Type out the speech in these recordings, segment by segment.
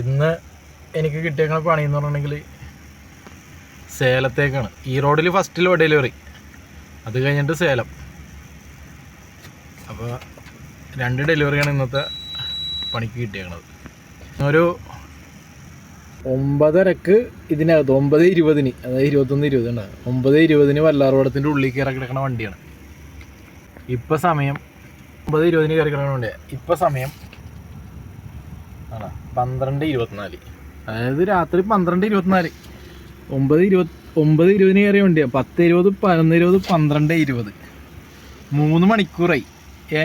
ഇന്ന് എനിക്ക് കിട്ടിയേക്കണ പണി എന്ന് പറഞ്ഞിട്ടുണ്ടെങ്കിൽ സേലത്തേക്കാണ്. ഈ റോഡിൽ ഫസ്റ്റ് ഡെലിവറി അത് കഴിഞ്ഞിട്ട് സേലം. അപ്പോൾ രണ്ട് ഡെലിവറിയാണ് ഇന്നത്തെ പണിക്ക് കിട്ടിയേക്കണത്. ഒരു ഒമ്പതരക്ക് ഇതിനകത്ത് ഒമ്പത് ഇരുപതിന് അതായത് ഇരുപത്തൊന്ന് ഇരുപത് ഉണ്ടാകും ഒമ്പത് ഇരുപതിന് വല്ലാർവടത്തിന്റെ ഉള്ളിൽ കയറി കിടക്കണ വണ്ടിയാണ്. ഇപ്പം സമയം ഒമ്പത് ഇരുപതിന് കയറി കിടക്കണ വണ്ടിയാണ് ഇപ്പം സമയം പന്ത്രണ്ട് ഇരുപത്തിനാല്. അതായത് രാത്രി പന്ത്രണ്ട് ഇരുപത്തിനാല്. ഒമ്പത് ഇരുപത് ഒമ്പത് ഇരുപതിന് കയറിയ വണ്ടിയാണ് പത്ത് ഇരുപത് പതിനൊന്ന് ഇരുപത് പന്ത്രണ്ട് ഇരുപത്. മൂന്ന് മണിക്കൂറായി. ഏ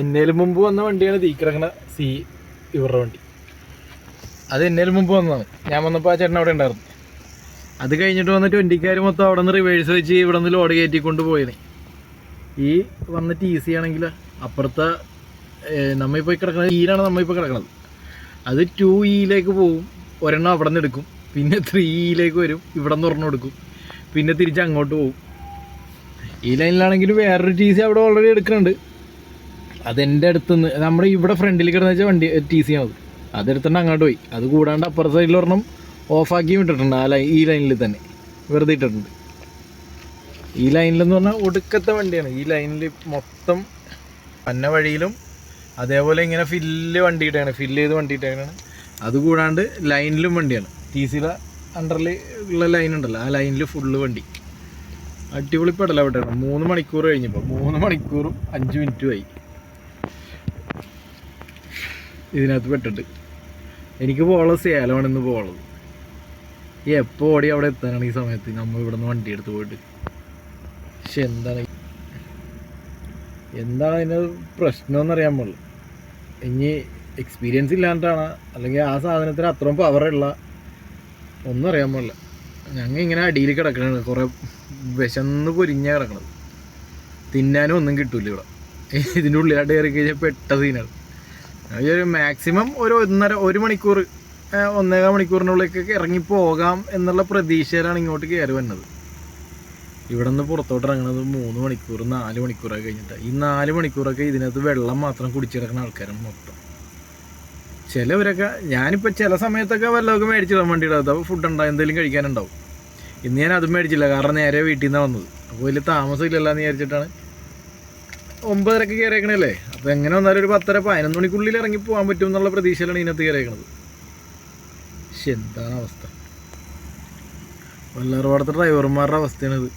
എന്നേലും മുമ്പ് വന്ന വണ്ടിയാണ് തീ കിടക്കണ സി ഇവരുടെ വണ്ടി. അത് എന്നേലും മുമ്പ് വന്നതാണ്. ഞാൻ വന്നപ്പോൾ ആ ചേട്ടൻ അവിടെ ഉണ്ടായിരുന്നു. അത് കഴിഞ്ഞിട്ട് വന്ന ട്വന്റിക്കാർ മൊത്തം അവിടെ നിന്ന് റിവേഴ്സ് വെച്ച് ഇവിടെ നിന്ന് ലോഡ് കയറ്റിക്കൊണ്ട് പോയത് ഈ വന്നിട്ട് ഈസി ആണെങ്കിൽ അപ്പുറത്തെ നമ്മൾ പോയി കിടക്കുന്നത് ഈരാണ് നമ്മൾ ഇപ്പോൾ കിടക്കുന്നത് അത് ടു ഇയിലേക്ക് പോവും. ഒരെണ്ണം അവിടെ നിന്ന് എടുക്കും. പിന്നെ ത്രീ ഇയിലേക്ക് വരും. ഇവിടെ നിന്ന് ഒരെണ്ണം എടുക്കും. പിന്നെ തിരിച്ച് അങ്ങോട്ട് പോകും ഈ ലൈനിലാണെങ്കിൽ വേറൊരു ടി സി അവിടെ ഓൾറെഡി എടുക്കുന്നുണ്ട്. അതെന്റെ അടുത്തുനിന്ന് നമ്മുടെ ഇവിടെ ഫ്രണ്ടിൽ കിടന്ന് വെച്ചാൽ വണ്ടി ടി സി ആണത് അതെടുത്തിട്ട് അങ്ങോട്ട് പോയി. അത് കൂടാണ്ട് അപ്പുറ സൈഡിൽ ഒരെണ്ണം ഓഫാക്കി വിട്ടിട്ടുണ്ട് ആ ലൈൻ ഈ ലൈനിൽ തന്നെ. വെറുതെ ഇട്ടിട്ടുണ്ട്. ഈ ലൈനിലെന്ന് പറഞ്ഞാൽ ഒടുക്കത്തെ വണ്ടിയാണ്. ഈ ലൈനിൽ മൊത്തം പന്ന വഴിയിലും അതേപോലെ ഇങ്ങനെ ഫില്ല് വണ്ടിയിട്ടാണ് ഫില്ല് ചെയ്ത് വണ്ടിയിട്ടാണ് അതുകൂടാണ്ട് ലൈനിലും വണ്ടിയാണ്. ടി സിയിലെ അണ്ടറിൽ ഉള്ള ലൈൻ ഉണ്ടല്ലോ ആ ലൈനിൽ ഫുള്ള് വണ്ടി. അടിപൊളി പെടല വിട്ടാണ് മൂന്ന് മണിക്കൂർ കഴിഞ്ഞപ്പോൾ മൂന്ന് മണിക്കൂറും അഞ്ച് മിനിറ്റും ആയി. ഇതിനകത്ത് പെട്ടിട്ട്. എനിക്ക് പോകാനുള്ളത് സേലമാണ് ഇന്ന് പോകുന്നത് ഈ എപ്പോൾ ഓടി അവിടെ എത്താനാണ് ഈ സമയത്ത്? നമ്മൾ ഇവിടെ നിന്ന് വണ്ടി എടുത്ത് പോയിട്ട്. പക്ഷെ എന്താണ്? എന്താണ് അതിന്റെ പ്രശ്നം എന്നറിയാൻ ഇനി എക്സ്പീരിയൻസ് ഇല്ലാണ്ടാണ്. അല്ലെങ്കിൽ ആ സാധനത്തിന് അത്രയും പവറുള്ള ഒന്നും അറിയാൻ പാടില്ല. ഞങ്ങൾ ഇങ്ങനെ അടിയിൽ കിടക്കണത് കുറേ വിശന്ന് പൊരിഞ്ഞ കിടക്കണത്. തിന്നാനും ഒന്നും കിട്ടൂല ഇവിടെ. ഇതിന്റെ ഉള്ളിലായിട്ട് കയറി കഴിഞ്ഞാൽ പെട്ട സീനാണ് ഒരു മാക്സിമം ഒരു ഒന്നര ഒരു മണിക്കൂർ ഒന്നേകാൽ മണിക്കൂറിനുള്ളിലേക്കൊക്കെ ഇറങ്ങി പോകാം എന്നുള്ള പ്രതീക്ഷയിലാണ് ഇങ്ങോട്ട് കയറി വന്നത്. ഇവിടെ നിന്ന് പുറത്തോട്ട് ഇറങ്ങുന്നത് മൂന്ന് മണിക്കൂർ നാല് മണിക്കൂറൊക്കെ കഴിഞ്ഞിട്ട്. ഈ നാല് മണിക്കൂറൊക്കെ ഇതിനകത്ത് വെള്ളം മാത്രം കുടിച്ചിടക്കുന്ന ആൾക്കാരാണ് മൊത്തം. ചിലവരൊക്കെ ഞാനിപ്പോൾ ചില സമയത്തൊക്കെ വല്ലതൊക്കെ മേടിച്ചിടാൻ വേണ്ടിയിട്ട്. അപ്പോൾ ഫുഡ് ഉണ്ടാവും എന്തെങ്കിലും കഴിക്കാനുണ്ടാവും. ഇന്ന് ഞാൻ അതും മേടിച്ചില്ല. കാരണം നേരെ വീട്ടിൽ നിന്നാണ് വന്നത്. അപ്പോൾ വലിയ താമസം ഇല്ലല്ലോ എന്ന് വിചാരിച്ചിട്ടാണ്. ഒമ്പതരക്ക് കയറിയേക്കണല്ലേ? അപ്പോൾ എങ്ങനെ വന്നാലും ഒരു പത്തര പതിനൊന്ന് മണിക്കുള്ളിൽ ഇറങ്ങി പോകാൻ പറ്റും എന്നുള്ള പ്രതീക്ഷയിലാണ് ഇതിനകത്ത് കയറിയേക്കണത്. എന്താണ് അവസ്ഥ? വല്ലാറുപാടത്തെ ഡ്രൈവർമാരുടെ അവസ്ഥയാണിത്.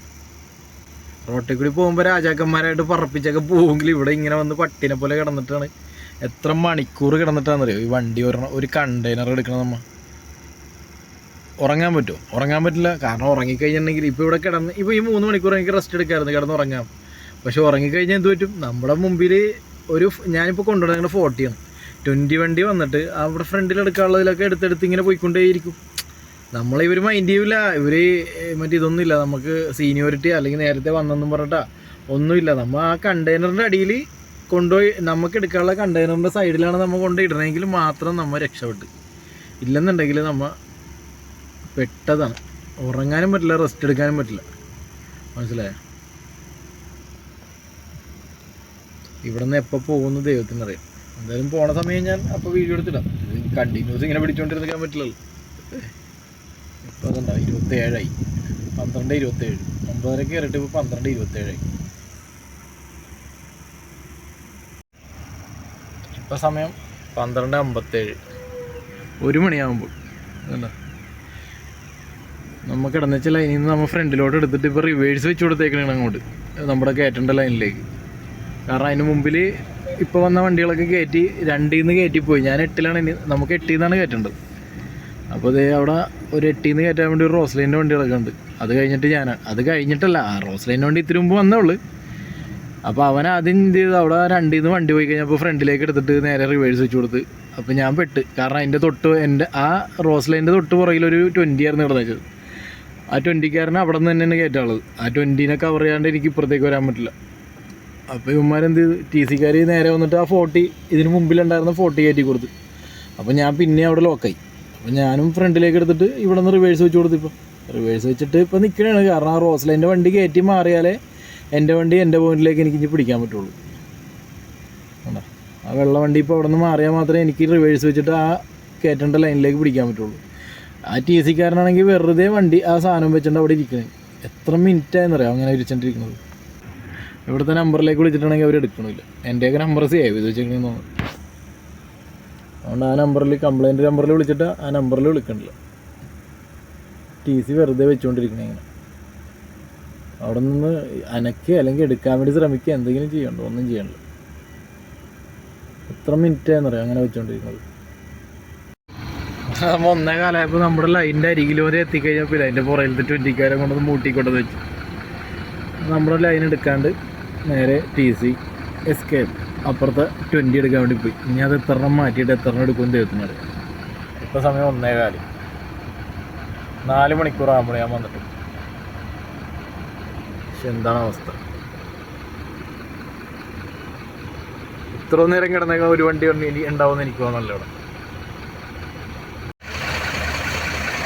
റോട്ടിൽ കൂടി പോകുമ്പോൾ രാജാക്കന്മാരായിട്ട് പറപ്പിച്ചൊക്കെ പോവുമെങ്കിൽ ഇവിടെ ഇങ്ങനെ വന്ന് പട്ടിനെ പോലെ കിടന്നിട്ടാണ്. എത്ര മണിക്കൂർ കിടന്നിട്ടാണെന്നറിയോ? ഈ വണ്ടി ഒരെണ്ണം ഒരു കണ്ടെയ്നർ എടുക്കണം നമ്മൾ ഉറങ്ങാൻ പറ്റുമോ? ഉറങ്ങാൻ പറ്റില്ല. കാരണം ഉറങ്ങിക്കഴിഞ്ഞിട്ടുണ്ടെങ്കിൽ ഇപ്പോൾ ഇവിടെ കിടന്ന് ഇപ്പോൾ ഈ മൂന്ന് മണിക്കൂർ എനിക്ക് റെസ്റ്റ് എടുക്കാമായിരുന്നു കിടന്ന് ഉറങ്ങാം പക്ഷേ ഉറങ്ങിക്കഴിഞ്ഞാൽ എന്ത് പറ്റും? നമ്മുടെ മുമ്പിൽ ഒരു ഞാനിപ്പോൾ കൊണ്ടുവരുന്നത് ഫോർട്ടിയാണ്. ട്വന്റി വണ്ടി വന്നിട്ട് അവിടെ ഫ്രണ്ടിൽ എടുക്കാനുള്ളതിലൊക്കെ എടുത്തെടുത്ത് ഇങ്ങനെ പോയിക്കൊണ്ടേയിരിക്കും. നമ്മളെ ഇവർ മൈൻഡ് ചെയ്യൂല. ഇവർ മറ്റേ ഇതൊന്നുമില്ല. നമുക്ക് സീനിയോറിറ്റി അല്ലെങ്കിൽ നേരത്തെ വന്നെന്നും പറഞ്ഞിട്ടാ. ഒന്നുമില്ല. നമ്മൾ ആ കണ്ടെയ്നറിന്റെ അടിയിൽ കൊണ്ടുപോയി നമുക്ക് എടുക്കാനുള്ള കണ്ടെയ്നറിന്റെ സൈഡിലാണ് നമ്മൾ കൊണ്ടുപോയിടണമെങ്കിൽ മാത്രം നമ്മൾ രക്ഷപ്പെട്ട്. ഇല്ലെന്നുണ്ടെങ്കിൽ നമ്മൾ പെട്ടതാണ്. ഉറങ്ങാനും പറ്റില്ല റെസ്റ്റ് എടുക്കാനും പറ്റില്ല. മനസ്സിലായോ? ഇവിടെ നിന്ന് എപ്പോൾ പോകുന്നു ദൈവത്തിനറിയാം. എന്തായാലും പോണ സമയം ഞാൻ അപ്പോൾ വീഡിയോ എടുത്തിടാം. കണ്ടിന്യൂസ് ഇങ്ങനെ പിടിച്ചുകൊണ്ടിരുന്നിക്കാൻ പറ്റില്ലല്ലോ. ഇപ്പോൾ അതുണ്ടോ ഇരുപത്തേഴായി. പന്ത്രണ്ട് ഇരുപത്തേഴ്. ഒമ്പതര കയറിയിട്ട് ഇപ്പോൾ പന്ത്രണ്ട് ഇരുപത്തേഴായി. ഇപ്പോൾ സമയം പന്ത്രണ്ട് അമ്പത്തേഴ്. ഒരു മണിയാകുമ്പോൾ കണ്ടോ? നമ്മൾ കിടന്നുവെച്ച ലൈനിൽ നിന്ന് നമ്മൾ ഫ്രണ്ടിലോട്ട് എടുത്തിട്ട് ഇപ്പോൾ റിവേഴ്സ് വെച്ച് കൊടുത്തേക്കണേ അങ്ങോട്ട്. നമ്മുടെ കയറ്റേണ്ട ലൈനിലേക്ക് കാരണം അതിന് മുമ്പിൽ ഇപ്പോൾ വന്ന വണ്ടികളൊക്കെ കയറ്റി രണ്ടിൽ നിന്ന് കയറ്റി പോയി ഞാൻ എട്ടിലാണ് ഇനി നമുക്ക് എട്ടിൽ നിന്നാണ് കയറ്റേണ്ടത് അപ്പോൾ ദേ അവിടെ ഒരു എട്ടിന്ന് കയറ്റാൻ വേണ്ടി ഒരു റോസ്ലൈന്റെ വണ്ടി ഉണ്ട് അത് കഴിഞ്ഞിട്ട് ഞാൻ അത് കഴിഞ്ഞിട്ടല്ല ആ റോസ്ലൈന്റെ വണ്ടി ഇത്തിരി മുമ്പ് വന്നേ ഉള്ളൂ അപ്പോൾ അവൻ ആദ്യം എന്ത് ചെയ്തു അവിടെ രണ്ടിൽ നിന്ന് വണ്ടി പോയി കഴിഞ്ഞപ്പോൾ ഫ്രണ്ടിലേക്ക് എടുത്തിട്ട് നേരെ റിവേഴ്സ് വെച്ച് കൊടുത്ത്. അപ്പോൾ ഞാൻ പെട്ട് കാരണം അതിന്റെ തൊട്ട് എന്റെ ആ റോസ്ലൈന്റെ തൊട്ട് പുറകിൽ ഒരു ട്വന്റി ആയിരുന്നു കിടന്നത് ആ ട്വന്റിക്കാരനെ അവിടെ നിന്ന് തന്നെയാണ് കയറ്റാനുള്ളത്. ആ ട്വന്റീനെ കവർ ചെയ്യാണ്ട് എനിക്ക് ഇപ്പുറത്തേക്ക് വരാൻ പറ്റില്ല. അപ്പോൾ ഇവന്മാരെന്ത് ചെയ്തു ടി സിക്കാർ നേരെ വന്നിട്ട് ആ ഫോർട്ടി ഇതിന് മുമ്പിലുണ്ടായിരുന്ന ഫോർട്ടി കയറ്റി കൊടുത്ത്. അപ്പോൾ ഞാൻ പിന്നെ അവിടെ ലോക്കായി അപ്പോൾ ഞാനും ഫ്രണ്ടിലേക്ക് എടുത്തിട്ട് ഇവിടെ നിന്ന് റിവേഴ്സ് വെച്ച് കൊടുത്തു ഇപ്പോൾ റിവേഴ്സ് വെച്ചിട്ട് ഇപ്പോൾ നിൽക്കണതാണ് കാരണം ആ റോസ്ലൈന്റെ വണ്ടി കയറ്റി മാറിയാലേ എന്റെ വണ്ടി എന്റെ പോയിന്റിലേക്ക് എനിക്ക് ഇനി പിടിക്കാൻ പറ്റുള്ളൂ. കണ്ടോ? ആ വെള്ള വണ്ടി ഇപ്പോൾ അവിടെ നിന്ന് മാറിയാൽ മാത്രമേ എനിക്ക് റിവേഴ്സ് വെച്ചിട്ട് ആ കയറ്റേണ്ട ലൈനിലേക്ക് പിടിക്കാൻ പറ്റുള്ളൂ. ആ ടി സിക്കാരനാണെങ്കിൽ വെറുതെ വണ്ടി ആ സാധനം വെച്ചിട്ട് അവിടെ ഇരിക്കണേ. എത്ര മിനിറ്റ് ആയെന്നറിയാം അങ്ങനെ ഇരിച്ചിട്ടിരിക്കുന്നത് ഇവിടുത്തെ നമ്പറിലേക്ക് വിളിച്ചിട്ടാണെങ്കിൽ അവർ എടുക്കണില്ല. എന്റെയൊക്കെ നമ്പർ സേവ് ചെയ്ത് വെച്ചിരിക്കണമെന്ന് തോന്നുന്നു. അതുകൊണ്ട് ആ നമ്പറിൽ കംപ്ലയിന്റ് നമ്പറിൽ വിളിച്ചിട്ട് ആ നമ്പറിൽ വിളിക്കണില്ല. ടി സി വെറുതെ വെച്ചുകൊണ്ടിരിക്കണേ ഇങ്ങനെ. അവിടെ നിന്ന് അനക്കുക അല്ലെങ്കിൽ എടുക്കാൻ വേണ്ടി ശ്രമിക്കുക എന്തെങ്കിലും ചെയ്യണ്ടോ ഒന്നും ചെയ്യണ്ടോ എത്ര മിനിറ്റ് ആണെന്നറിയാം അങ്ങനെ വെച്ചുകൊണ്ടിരിക്കുന്നത് നമ്മൾ ഒന്നേ കാലമായപ്പോൾ നമ്മുടെ ലൈനിന്റെ അരികിൽ വരെ എത്തിക്കഴിഞ്ഞപ്പോൾ അതിന്റെ പുറകിലത്തെ ട്വന്റിക്കാരെ കൊണ്ടൊന്ന് മൂട്ടിക്കൊണ്ടത് വെച്ചു. നമ്മുടെ ലൈൻ എടുക്കാണ്ട് നേരെ ടി സി എസ് കെ അപ്പുറത്തെ ട്വന്റി എടുക്കാൻ വേണ്ടി പോയി. ഇനി അത് എത്ര മാറ്റിയിട്ട് എത്ര എടുക്കും തീർത്തുന്നത് ഇപ്പോൾ സമയം ഒന്നേ കാൽ നാല് മണിക്കൂർ ആകുമ്പോഴേ ഞാൻ വന്നിട്ട്. പക്ഷെ എന്താണ് അവസ്ഥ? ഇത്ര നേരം കിടന്നേക്കാൻ ഒരു വണ്ടി ഉണ്ടാവുമെന്ന് എനിക്ക് തോന്നല്ലോ ഇവിടെ.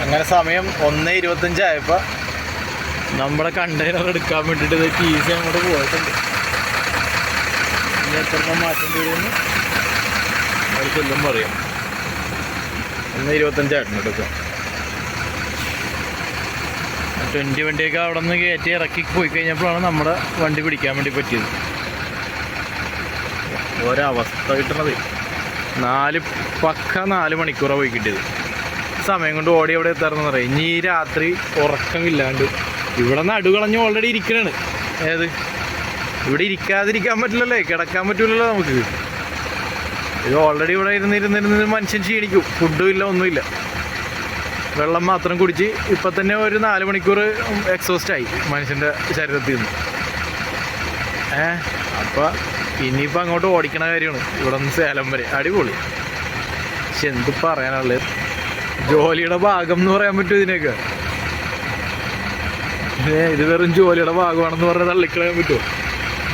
അങ്ങനെ സമയം ഒന്ന് ഇരുപത്തഞ്ചായപ്പോൾ നമ്മുടെ കണ്ടെയ്നർ എടുക്കാൻ വേണ്ടിയിട്ട് ഇത് ടി സി അങ്ങോട്ട് പോയിട്ടുണ്ട്. എണ്ണം മാറ്റേണ്ടി വരുമെന്ന് അവർ ചെല്ലുമ്പോൾ അറിയാം ഒന്ന് ഇരുപത്തഞ്ചായിട്ടുണ്ട് എടുക്കാം ട്വന്റി വണ്ടിയൊക്കെ അവിടെ നിന്ന് കയറ്റി ഇറക്കി പോയി കഴിഞ്ഞപ്പോഴാണ് നമ്മുടെ വണ്ടി പിടിക്കാൻ വേണ്ടി പറ്റിയത്. ഒരവസ്ഥ കിട്ടണത്. നാല് പക്ക നാല് മണിക്കൂറാണ് പോയി കിട്ടിയത്. സമയം കൊണ്ട് ഓടി അവിടെ എത്താറെന്ന് പറയാം ഇനി രാത്രി ഉറക്കമില്ലാണ്ട് ഇവിടെ നടുകളഞ്ഞ് ഓൾറെഡി ഇരിക്കണാണ്. ഏത്? ഇവിടെ ഇരിക്കാതിരിക്കാൻ പറ്റില്ലല്ലേ? കിടക്കാൻ പറ്റില്ലല്ലോ നമുക്ക്. ഇത് ഓൾറെഡി ഇവിടെ ഇരുന്നിരുന്നിരുന്ന് മനുഷ്യൻ ക്ഷീണിക്കും. ഫുഡും ഇല്ല ഒന്നുമില്ല. വെള്ളം മാത്രം കുടിച്ച് ഇപ്പൊ തന്നെ ഒരു നാല് മണിക്കൂർ എക്സോസ്റ്റ് ആയി മനുഷ്യന്റെ ശരീരത്തിൽ നിന്ന്. ഏ? അപ്പൊ ഇനിയിപ്പോൾ അങ്ങോട്ട് ഓടിക്കണ കാര്യമാണ്. ഇവിടെ നിന്ന് സേലം വരെ. അടിപൊളി. പക്ഷെ എന്ത് പറയാനുള്ളത്? ജോലിയുടെ ഭാഗം എന്ന് പറയാൻ പറ്റും ഇതിനൊക്കെ? ഇത് വെറും ജോലിയുടെ ഭാഗമാണെന്ന് പറഞ്ഞ് തള്ളിക്കളയാൻ പറ്റുമോ?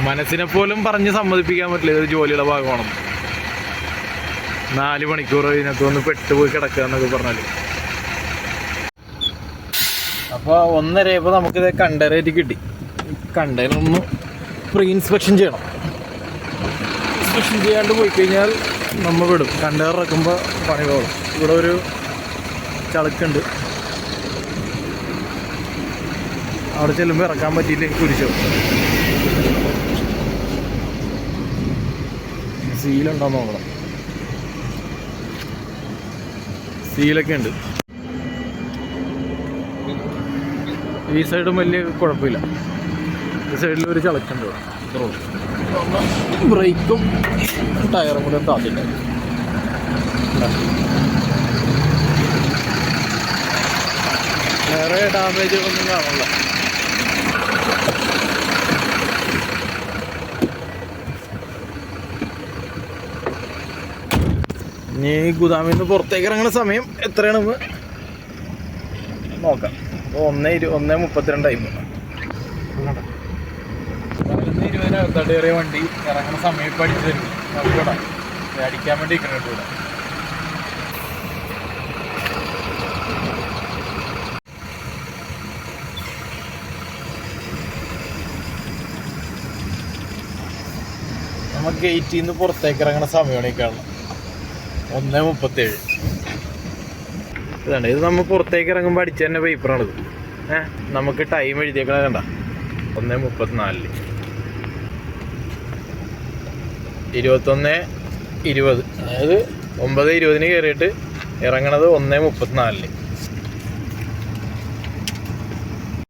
മനസ്സിനെ പോലും പറഞ്ഞ് സമ്മതിപ്പിക്കാൻ പറ്റില്ല. ഇതൊരു ജോലിയുടെ ഭാഗമാണെന്ന് നാല് മണിക്കൂർ ഇതിനകത്ത് ഒന്ന് പെട്ടുപോയി കിടക്കുക എന്നൊക്കെ പറഞ്ഞാൽ അപ്പോൾ ഒന്നരയപ്പോൾ നമുക്കിത് കണ്ടെയ്നറായിട്ട് കിട്ടി. കണ്ടെയ്നർ ഒന്ന് പ്രീ ഇൻസ്പെക്ഷൻ ചെയ്യണം. ഇൻസ്പെക്ഷൻ ചെയ്യാണ്ട് പോയി കഴിഞ്ഞാൽ നമ്മൾ വിടും. കണ്ടെയ്നർ ഇറക്കുമ്പോൾ പണി പോകും. ഇവിടെ ഒരു ചളുക്കുണ്ട്. അവിടെ ചെല്ലുമ്പോൾ ഇറക്കാൻ പറ്റിയില്ലെങ്കിൽ കുരിശോ സീലുണ്ടോ നോക്കണം. സീലൊക്കെ ഉണ്ട്. ഈ സൈഡും വലിയ കുഴപ്പമില്ല. ഈ സൈഡിൽ ഒരു ചളക്കുണ്ട്. ബ്രേക്കും ടയറും കൂടെ താത്തിട്ട് വേറെ ഡാമേജ് ഒന്നും കാണില്ല ഇനി ഗുദാമിൽ നിന്ന് പുറത്തേക്ക് ഇറങ്ങുന്ന സമയം എത്രയാണെന്ന് നോക്കാം. അപ്പോൾ ഒന്ന് ഇരു ഒന്ന് മുപ്പത്തിരണ്ടായി പതിനൊന്ന് ഇരുപതിനകത്തോട്ട് കയറിയ വണ്ടി ഇറങ്ങുന്ന സമയം ഇപ്പം അടിച്ചു തരും. നോക്കിയോടാ അടിക്കാൻ വേണ്ടി ഇരിക്കണം കേട്ടോ ഇവിടെ നമ്മൾ ഗേറ്റിൽ നിന്ന് പുറത്തേക്ക് ഇറങ്ങുന്ന സമയമാണ് ഈ കാണുന്നത്. ഒന്ന് മുപ്പത്തേഴ്. ഇതാണ് ഇത് നമ്മൾ പുറത്തേക്ക് ഇറങ്ങുമ്പോൾ അടിച്ച തന്നെ പേപ്പറാണിത് ഏഹ് നമുക്ക് ടൈം എഴുതിയേക്കണ കണ്ട. ഒന്ന് മുപ്പത്തിനാലിൽ. ഇരുപത്തൊന്ന് ഇരുപത്. അതായത് ഒമ്പത് ഇരുപതിന് കയറിയിട്ട് ഇറങ്ങണത് ഒന്ന് മുപ്പത്തിനാലിൽ.